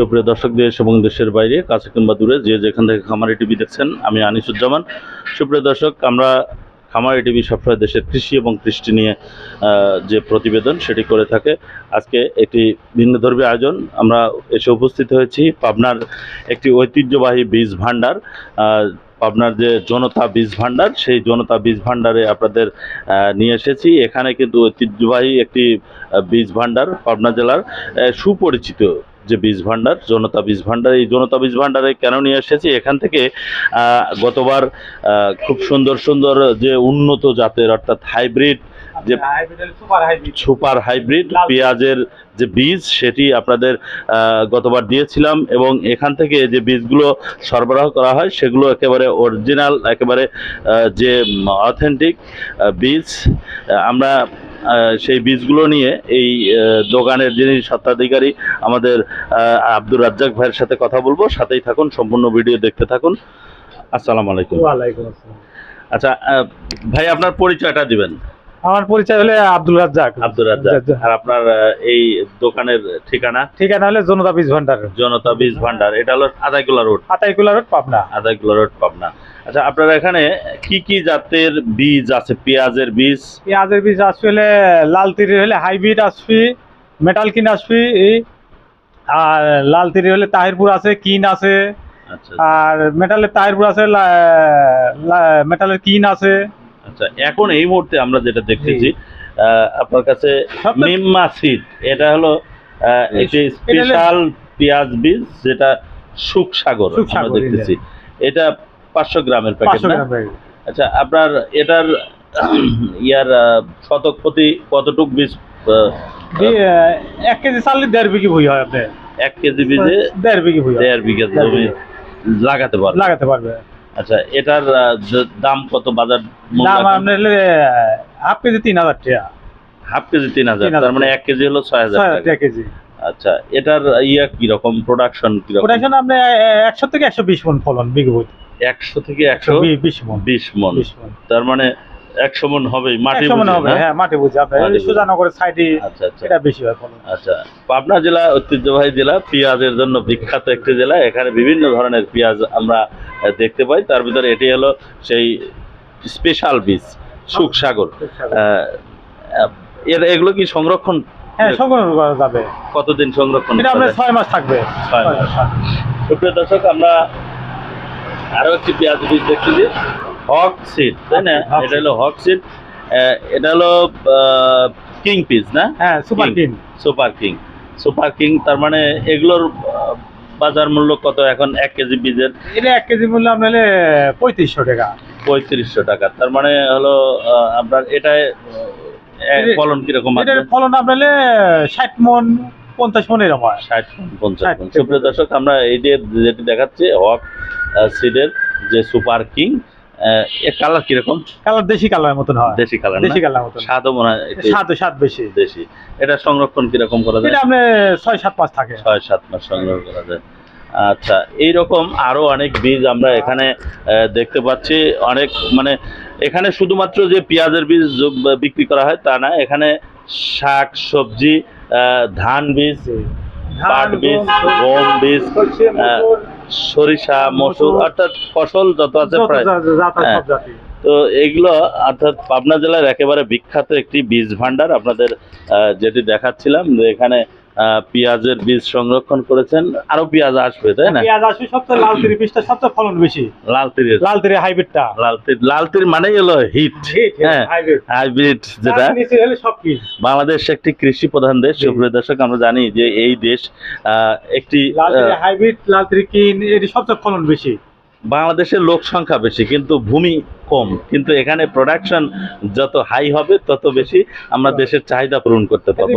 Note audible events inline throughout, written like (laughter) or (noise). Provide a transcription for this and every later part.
সুপ্রিয় দর্শক দেশ এবং দেশের বাইরে কাছে কিংবা দূরে যে যেখান থেকে খামারি টিভি দেখছেন আমি আনিসুজ্জামান। সুপ্রিয় দর্শক আমরা খামারি টিভি সবসময় দেশের কৃষি এবং কৃষ্টি নিয়ে যে প্রতিবেদন সেটি করে থাকে। আজকে একটি ভিন্ন ধর্মী আয়োজন। আমরা এসে উপস্থিত হয়েছি পাবনার একটি ঐতিহ্যবাহী বীজ ভাণ্ডার। আহ, পাবনার যে জনতা বীজ ভাণ্ডার সেই জনতা বীজ ভাণ্ডারে আপনাদের নিয়ে এসেছি। এখানে কিন্তু ঐতিহ্যবাহী একটি বীজ ভাণ্ডার পাবনা জেলার সুপরিচিত যে বীজ ভাণ্ডার জনতা বীজ ভাণ্ডার এই জনতা বীজ ভাণ্ডারে কেন নিয়ে এসেছি? এখান থেকে গতবার খুব সুন্দর সুন্দর যে উন্নত জাতের অর্থাৎ হাইব্রিড যে সুপার হাইব্রিড। সুপার হাইব্রিড পেঁয়াজের যে বীজ সেটি আপনাদের গতবার দিয়েছিলাম এবং এখান থেকে যে বীজগুলো সরবরাহ করা হয় সেগুলো একেবারে অরিজিনাল একেবারে যে অথেন্টিক বীজ আমরা সেই বীজগুলো নিয়ে এই দোকানের যিনি স্বত্বাধিকারী আমাদের আব্দুর রাজ্জাক ভাইয়ের সাথে কথা বলব। সাথেই থাকুন সম্পূর্ণ ভিডিও দেখতে থাকুন। আসসালামু আলাইকুম। ওয়ালাইকুম আসসালাম। আচ্ছা ভাই আপনার পরিচয়টা দিবেন। আমার পরিচয় হলে আব্দুল রাজ্জাক। আব্দুর রাজ্জাক। আর আপনার এই দোকানের ঠিকানা? ঠিকানা হলে জনতা বীজ ভান্ডার। জনতা বীজ ভান্ডার। এটা হলো Adaikula road. Adaikula road Pabna. Adaikula road Pabna. আচ্ছা আপনার এখানে কি কি জাতের বীজ আছে? পেঁয়াজের বীজ? পেঁয়াজের বীজ আসলে লাল তিরি হলে হাইব্রিড আসবি মেটাল কিন আসবি এই আর লাল তিরি হলে তাহিরপুর আছে কিন আছে। আচ্ছা আর মেটালের তাহিরপুর আছে মেটালের কিন আছে। আচ্ছা এখন এই মুহূর্তে আমরা যেটা দেখতেছি আহ, আপনার কাছে সবচেয়ে- সিড এটা হলো একটি স্পেশাল পেঁয়াজ বীজ যেটা সুখসাগর আমরা দেখতেছি। এটা পাঁচশো গ্রামের প্যাকেট না? আচ্ছা আপনার এটার (clears throat) ইয়ার শতক প্রতি কতটুক বীজ এক কেজি চাললে দেড় বিঘি ভুই হয় এক কেজি বীজে দেড় বিঘি ভুই দেড় বিঘা জমি বিঘা। লাগাতে পারবে। লাগাতে পারবে। আচ্ছা এটার দাম কত বাজার দাম? আপনার হাফ কেজি তিন হাজার টাকা। হাফ কেজি তিন হাজার 3000 তার মানে এক কেজি হলো ছয় হাজার কেজি। আচ্ছা এটার ইয়া কীরকম প্রোডাকশন কীরকম? প্রোডাকশন আপনি একশো থেকে একশো বিশ মন ফলন বিঘবুত একশো থেকে একশো বিশ মন। তার মানে একশো মন হবেই মাটি হবে হ্যাঁ মাঠে বুঝে। আপনার সুজানগরের সাইডে আচ্ছা আচ্ছা। এটা বেশি হয় আচ্ছা পাবনা জেলা ঐতিহ্যবাহী জেলা পেঁয়াজের জন্য বিখ্যাত একটি জেলা। এখানে বিভিন্ন ধরনের পেঁয়াজ আমরা দেখতে পাই। তার ভিতরে এটি হলো সেই স্পেশাল বীজ সুখসাগর এর এগুলো কি সংরক্ষণ? হ্যাঁ সংগ্রহ করা যাবে। কতদিন সংরক্ষণ এটা আপনার ছয় মাস থাকবে। ছয় মাস। দর্শক আমরা একটি পেঁয়াজ বীজ দেখতেছি হক সিড তাই না? এটা হলো হক সিড। এটা হলো কিং পিস না? হ্যাঁ সুপার। কিন সুপার কিং। সুপার কিং তার মানে এগুলোর বাজার মূল্য কত এখন? এক কেজি বীজের? এটা এক কেজি মূল্য আপনার পঁয়ত্রিশশো টাকা। পঁয়ত্রিশশো টাকা। তার মানে হলো আপনার এটায় এটা- ফলন কীরকম ফলন আপনার ষাট মন পঞ্চাশ মন এরকম হয়। ষাট পঞ্চাশ সুপ্রিয় দর্শক আমরা এই যে যেটি দেখাচ্ছি হক সিডের যে সুপার কিং এর কালার কীরকম? কালার দেশি কালার মতন হয়। দেশি কালার দেশি কালার মতন। স্বাদও মনে হয় একটু স্বাদ বেশি। দেশি এটা সংরক্ষণ কীরকম করা যায়? এটা আপনার ছয় সাত মাস থাকে। ছয় সাত মাস সংগ্রহ করা যায়। আচ্ছা এইরকম আরও অনেক বীজ আমরা এখানে দেখতে পাচ্ছি। অনেক মানে এখানে শুধুমাত্র যে পেঁয়াজের বীজ বিক্রি করা হয় তা না এখানে শাক সবজি ধান বীজ পাট বীজ গম বীজ সরষে, মসুর, অর্থাৎ ফসল যত আছে প্রায়। হ্যাঁ। তো এগুলো অর্থাৎ পাবনা জেলার একেবারে বিখ্যাত একটি বীজ ভান্ডার আপনাদের আহ, যেটি দেখাচ্ছিলাম। যে এখানে পেঁয়াজের বীজ সংরক্ষণ করেছেন। আরও পেঁয়াজ আসবে তাই না? পেঁয়াজ আসবে সবচেয়ে লাল তিরি পিসটা সবচেয়ে ফলন বেশি। লাল তীরের লাল তিরি হাইব্রিডটা লাল তীর লাল তীর মানেই হলো হিট হ্যাঁ হাইব্রিড যেটা। বাংলাদেশ একটি কৃষি প্রধান দেশ। সুপ্রিয় দর্শক আমরা জানি যে এই দেশ আহ, একটি লাল তিরি হাইব্রিড লাল তিরি কিন এটি সবচেয়ে ফলন বেশি। বাংলাদেশের লোক সংখ্যা বেশি কিন্তু ভূমি কম। কিন্তু এখানে প্রোডাকশন যত হাই হবে তত বেশি আমরা দেশের চাহিদা পূরণ করতে পারব।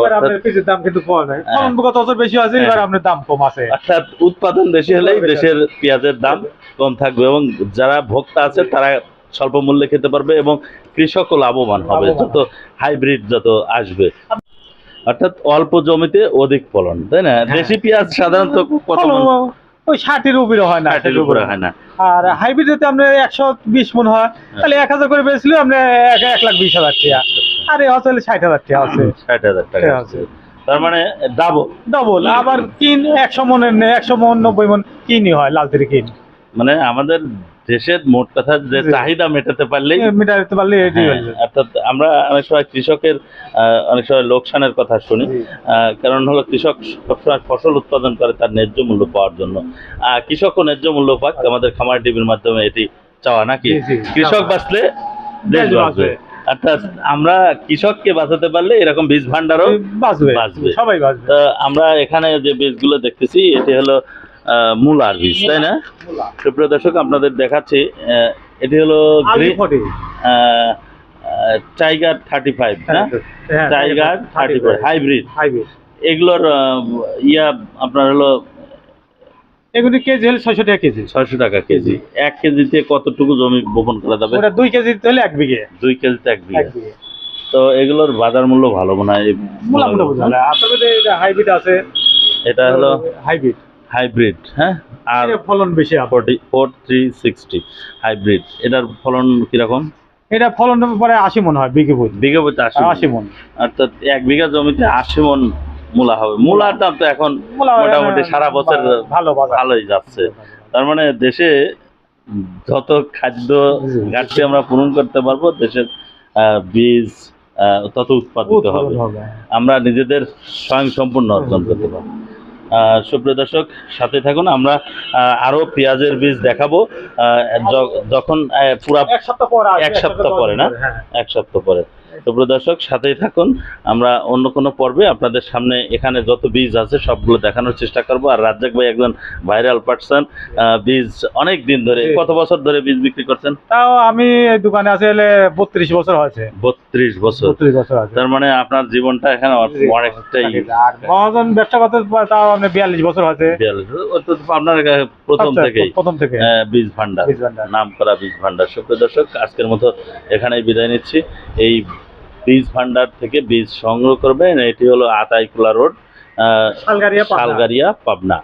দাম কিন্তু হ্যাঁ। ফলন কত বছর বেশি আছে এবার আপনার দাম কম আছে। অর্থাৎ উৎপাদন বেশি হলেই দেশের পেঁয়াজের দাম কম থাকবে এবং যারা ভোক্তা আছে তারা স্বল্প মূল্যে খেতে পারবে এবং কৃষকও লাভবান হবে যত হাইব্রিড যত আসবে। অর্থাৎ অল্প জমিতে অধিক ফলন তাই না? হ্যাঁ। দেশি পেঁয়াজ সাধারণত কত? ওই ষাটের উপরে হয় না। ষাটের উপরে হয় না। আর হাইব্রিড যদি আপনার একশো বিশ মন হয়। তাহলে এক হাজার করে বেচলে আপনার এক লাখ বিশ হাজার টাকা। আর এ হচ্ছে ষাট হাজার টাকা আছে। ষাট হাজার টাকা আছে। তার মানে ডাবল ডাবল আবার কিন একশো মনের একশো মন নব্বই মন কিনি হয় লাল তিরি কিন। মানে আমাদের দেশের মোট কথা যে চাহিদা মেটাতে পারলেই মিটার দিতে পারলে হ্যাঁ, হয়ে। অর্থাৎ আমরা অনেক সময় কৃষকের অনেক সময় লোকসানের কথা শুনি। কারণ হলো কৃষক সবসময় ফসল উৎপাদন করে তার ন্যায্য মূল্য পাওয়ার জন্য। কৃষকও ন্যায্য মূল্য পাক আমাদের খামার টিভির মাধ্যমে এটি চাওয়া নাকি। কৃষক বাঁচলে দেশ বাঁচবে। অর্থাৎ আমরা কৃষককে বাঁচাতে পারলে এরকম বীজ ভান্ডারও বাঁচবে। বাঁচবে। সবাই বাঁচবে। আমরা এখানে যে বীজগুলো দেখতেছি এটি হলো মূলার বীজ তাই না? সুপ্রিয় দর্শক আপনাদের দেখাচ্ছি এটি হলো টাইগার থার্টি ফাইভ না? হ্যাঁ, টাইগার থার্টি ফাইভ হাইব্রিড। এগুলোর ইয়া আপনার হলো এগুলি কেজি হলে ছয়শো টাকা কেজি। ছয়শো টাকা কেজি। এক কেজিতে কতটুকু জমি বপন করা যাবে? ওটা দুই কেজি হলে এক বিঘে। দুই কেজিতে এক বিঘে। তো এগুলোর বাজার মূল্য ভালো মনে হয়? এটা হাইব্রিড আছে? এটা হলো হাইব্রিড। হাইব্রিড হ্যাঁ? আর ফলন বেশি forty four three sixty hybrid. এটার ফলন কীরকম? এটা ফলন পরে আশি মন হয় বিঘে বুঝ বিঘা প্রতি আশি মন। অর্থাৎ এক বিঘা জমিতে আশি মন মূলা হবে। মূলার দাম তো এখন মোটামুটি সারা বছর ভালো ভালোই যাচ্ছে। তার মানে দেশে যত খাদ্য। ঘাটতি আমরা পূরণ করতে পারব দেশের বীজ তত উৎপাদিত হবে। আমরা নিজেদের স্বয়ং সম্পূর্ণ অর্জন করতে পারব। সুপ্রিয় দর্শক সাথে থাকুন আমরা আহ, আরও পেঁয়াজের বীজ দেখাবো। যখন পুরা এক সপ্তাহ পর আসবে, এক সপ্তাহ পরে না? হ্যাঁ। এক সপ্তাহ পরে। সুপ্রিয় দর্শক সাথেই থাকুন। আমরা অন্য কোনো পর্বে আপনাদের সামনে এখানে যত বীজ আছে সবগুলো দেখানোর চেষ্টা করব। আর রাজ্জাক ভাই একজন ভাইরাল পার্সন বীজ অনেক দিন ধরে কত বছর ধরে বীজ বিক্রি করছেন? তাও আমি এই দোকানে আছে এলে বত্রিশ বছর হয়েছে। বত্রিশ বছর। বত্রিশ বছর তার মানে আপনার জীবনটা এখানে। অনেকটাই মহাজন ব্যবসা করতে তাও আপনি বিয়াল্লিশ বছর হয়েছে। তো আপনার প্রথম আচ্ছা, থেকেই। প্রথম থেকে। বীজ ভান্ডার বীজ ভান্ডার। নাম করা বীজ ভান্ডার সুপ্রিয় দর্শক আজকের মতো এখানেই বিদায় নিচ্ছি। এই বীজ ভান্ডার থেকে বীজ সংগ্রহ করবেন। এটি হলো আতাইকুলা রোড। শালগারিয়া পাবনা।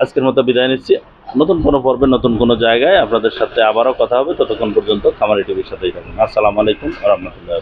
আজকের মতো বিদায় নিচ্ছি। নতুন কোনো পর্বে নতুন কোনো জায়গায় আপনাদের সাথে আবারও কথা হবে। ততক্ষণ পর্যন্ত খামারি টিভির সাথেই থাকুন। আসসালামু আলাইকুম রহমতুল্লাহ